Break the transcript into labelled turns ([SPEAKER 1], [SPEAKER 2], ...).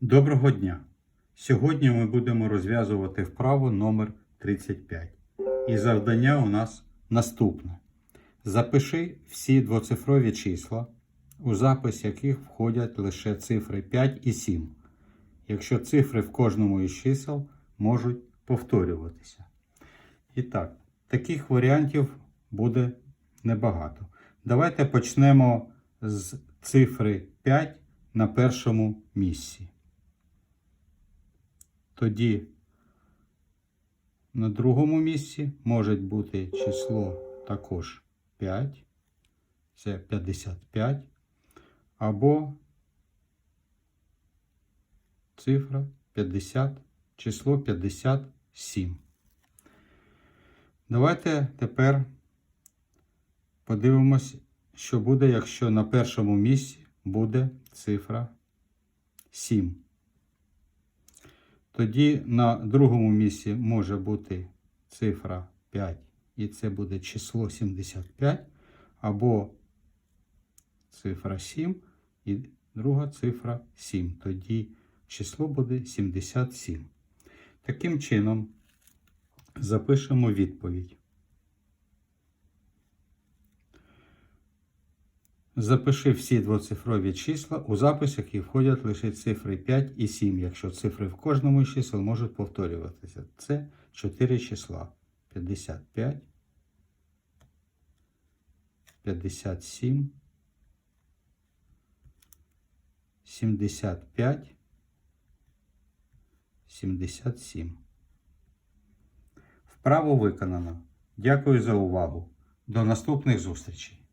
[SPEAKER 1] Доброго дня! Сьогодні ми будемо розв'язувати вправу номер 35. І завдання у нас наступне. Запиши всі двоцифрові числа, у запис яких входять лише цифри 5 і 7, якщо цифри в кожному із чисел можуть повторюватися. І так, таких варіантів буде небагато. Давайте почнемо з цифри 5 на першому місці. Тоді на другому місці може бути число також 5, це 55, або цифра 50, число 57. Давайте тепер подивимось, що буде, якщо на першому місці буде цифра 7. Тоді на другому місці може бути цифра 5, і це буде число 75, або цифра 7 і друга цифра 7. Тоді число буде 77. Таким чином, запишемо відповідь. Запиши всі двоцифрові числа, у запис яких входять лише цифри 5 і 7, якщо цифри в кожному із чисел можуть повторюватися. Це 4 числа. 55, 57, 75, 77. Вправо виконано. Дякую за увагу. До наступних зустрічей.